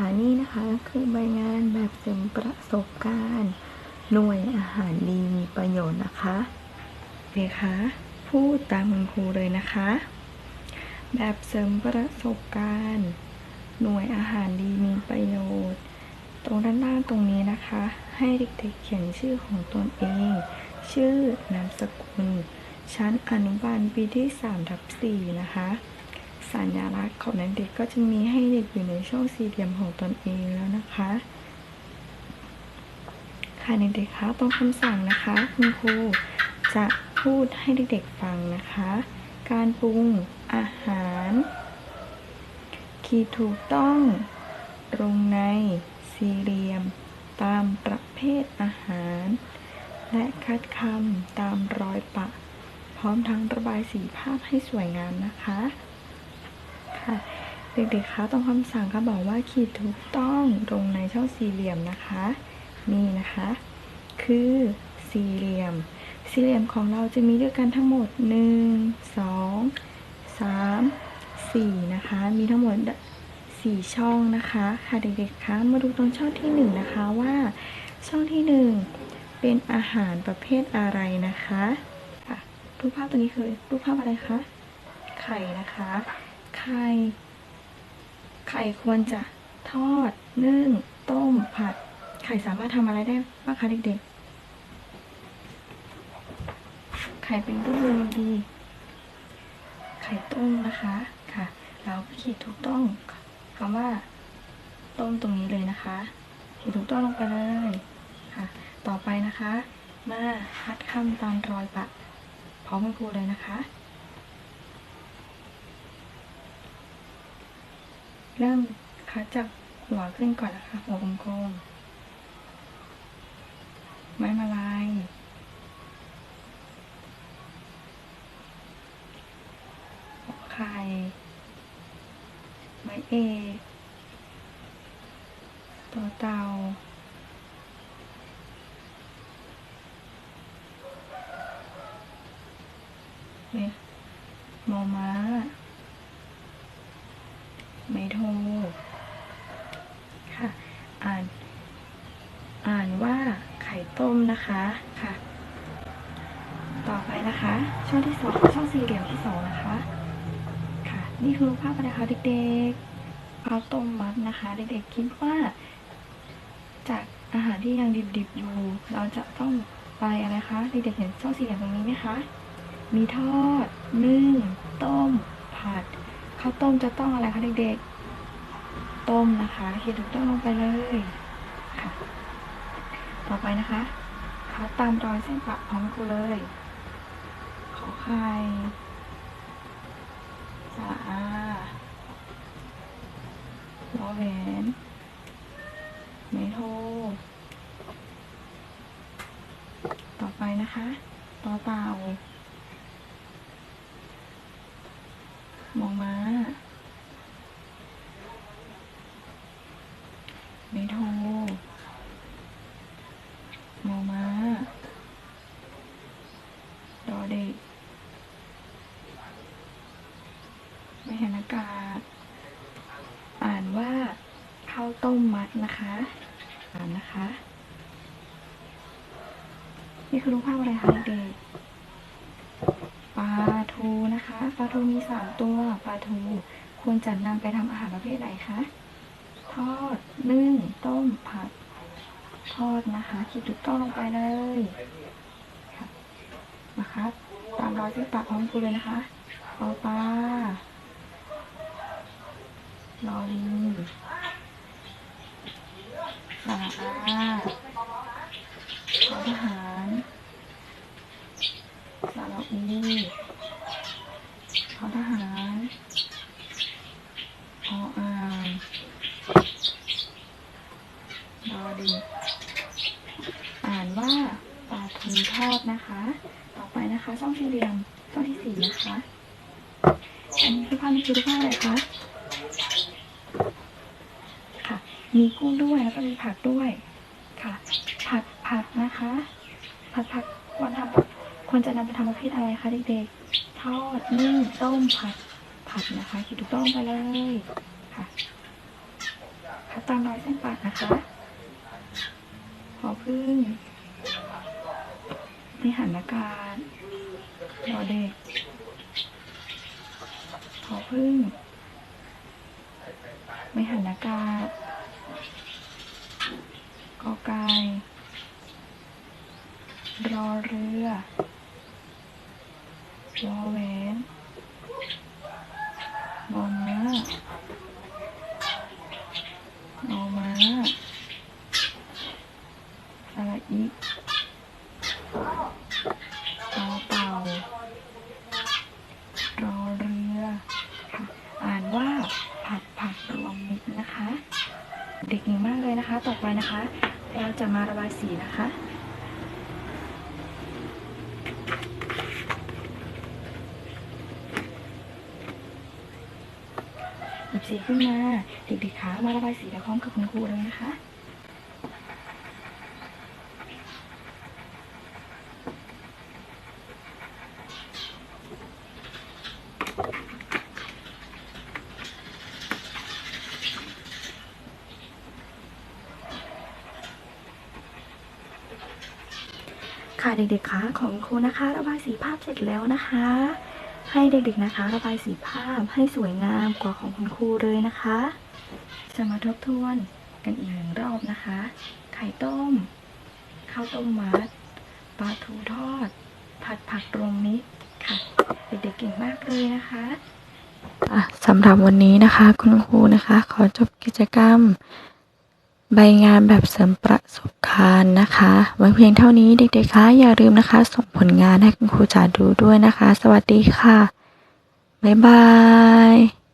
ค่ะนี่นะคะคือใบงานแบบเสริมประสบการณ์ หน่วยอาหารดีมีประโยชน์นะคะเด็กคะพูดตามคุณครูเลยนะคะ แบบเสริมประสบการณ์ หน่วยอาหารดีมีประโยชน์ ตรงด้านล่างตรงนี้นะคะ ให้เด็กๆเขียนชื่อของตนเอง ชื่อนามสกุล ชั้นอนุบาลปีที่3ทับ4นะคะ สัญลักษณ์ของเด็กๆก็จะมีให้เด็กอยู่ในช่องสี่เหลี่ยมของตนเองแล้วนะคะ ค่ะเด็กๆคะตรงคำสั่งนะคะ คุณครูจะพูดให้เด็กๆฟังนะคะ การปรุงอาหารขีดถูกต้องตรงในสี่เหลี่ยม ตามประเภทอาหาร และคัดคำตามรอยปะ พร้อมทั้งระบายสีภาพให้สวยงามนะคะ เด็กๆคะตรงคำสั่งก็บอกว่าขีดถูกต้องตรงในช่องสี่เหลี่ยมนะคะ นี่นะคะ คือสี่เหลี่ยม สี่เหลี่ยมของเราจะมีด้วยกันทั้งหมด 1 2 3 4 นะคะ มีทั้งหมด 4 ช่องนะคะ ค่ะเด็กๆคะมาดูตรงช่องที่ 1 นะคะว่า ช่องที่ 1 เป็นอาหารประเภทอะไรนะคะค่ะรูปภาพตัวนี้คือรูปภาพอะไรคะ ไข่นะคะ ไข่ ไข่ควรจะทอด นึ่ง ต้ม ผัด ไข่สามารถทำอะไรได้บ้างคะเด็กๆ ไข่เป็นรูปเรียงดี ไข่ต้มนะคะค่ะ เราก็ขีดถูกต้องคำว่า ต้มตรงนี้เลยนะคะ ขีดถูกต้องลงไปเลยค่ะ ต่อไปนะคะ มาคัดคำตามรอยปะพร้อมคุณครูเลยนะคะ เริ่มคัดจากหัวขึ้นก่อนนะคะหัวกลมๆไม้มาลายหัวไข่ไม้เอกตัวเตาเนี่ยมอม้า ไม่โทรค่ะ อ่าน อ่านว่าไข่ต้มนะคะค่ะ ต่อไปนะคะ ช่องที่สองช่องสี่เหลี่ยมที่สองนะคะ ค่ะ นี่คือภาพอะไรคะเด็กๆข้าวต้มมัดนะคะ เด็กๆคิดว่า จากอาหารที่ยังดิบๆอยู่ เราจะต้องไปอะไรคะเด็กๆเห็นช่องสี่เหลี่ยมตรงนี้ไหมคะมีทอดนึ่งต้มผัดข้าวต้มจะต้องอะไรคะเด็กๆ ต้มนะคะเขียนถูกต้องลงไปเลยค่ะ ต่อไปนะคะคัดตามรอยเส้นปะพร้อมกูเลย ขอไข่สระอารอแหวนไม่โทต่อไปนะคะต่อเต่ามองมา ไม่โทรมองม้า ดอเด็ก ไม่เห็นากาศอ่านว่าข้าวต้มมัดนะคะอ่านนะคะ นี่คือรูปภาพอะไรคะเด็กปลาทูนะคะปลาทูมีสามตัวปลาทูควรจะนำไปทำอาหารประเภทไหนคะทอดนึ่งต้มผัด ทอดนะคะขีดถูกต้องลงไปเลยนะคะตามรอยที่ปากของคุณเลยนะคะปอาปลา ลอลิงสระอาขอทหารสระอูทอทหารออ่างดอดีอ่านว่าปลาทูทอดนะคะ ต่อไปนะคะช่องสี่เหลี่ยมช่องที่สี่นะคะ อันนี้คือภาพนี้คือรูปภาพอะไรคะ ค่ะ มีกุ้งด้วยแล้วก็มีผักด้วยค่ะ ผักผักนะคะ ผัดผักควรทำควรจะนำไปทำประเภทอะไรคะเด็กๆ ทอดนึ่งต้มผัดผัดนะคะคิดถูกต้องไปเลยค่ะค่ะตามรอยเส้นปากนะคะหอพึ่งไม่หันอากาศรอเด็กหอพึ่งไม่หันอากาศ อไก่รอเรือรอแหวนนอมานอมาอะไรอีกรอเต่ารอเรือค่ะอ่านว่าผัดผักรวมมิตรนะคะ เด็กเก่งมากเลยนะคะ ต่อไปนะคะ เราจะมาระบายสีนะคะหยิบสีขึ้นมาเด็กๆขามาระบายสีไปพร้อมกับคุณครูเลยนะคะ ค่ะเด็กๆคะของครูนะคะ ระบายสีภาพเสร็จแล้วนะคะ ให้เด็กๆนะคะ ระบายสีภาพให้สวยงามกว่าของคุณครูเลยนะคะ จะมาทบทวนกันอีกหนึ่งรอบนะคะ ไข่ต้ม ข้าวต้มมัดปลาทูทอด ผัดผักรวมมิตรค่ะ เด็กๆเก่งมากเลยนะคะะสำหรับวันนี้นะคะ คุณครูนะคะ ขอจบกิจกรรม ใบงานแบบเสริมประสบการณ์นะคะไว้เพียงเท่านี้เด็กๆคะอย่าลืมนะคะ ส่งผลงานให้คุณครูจ๋าดูด้วยนะคะ สวัสดีค่ะ บ๊ายบาย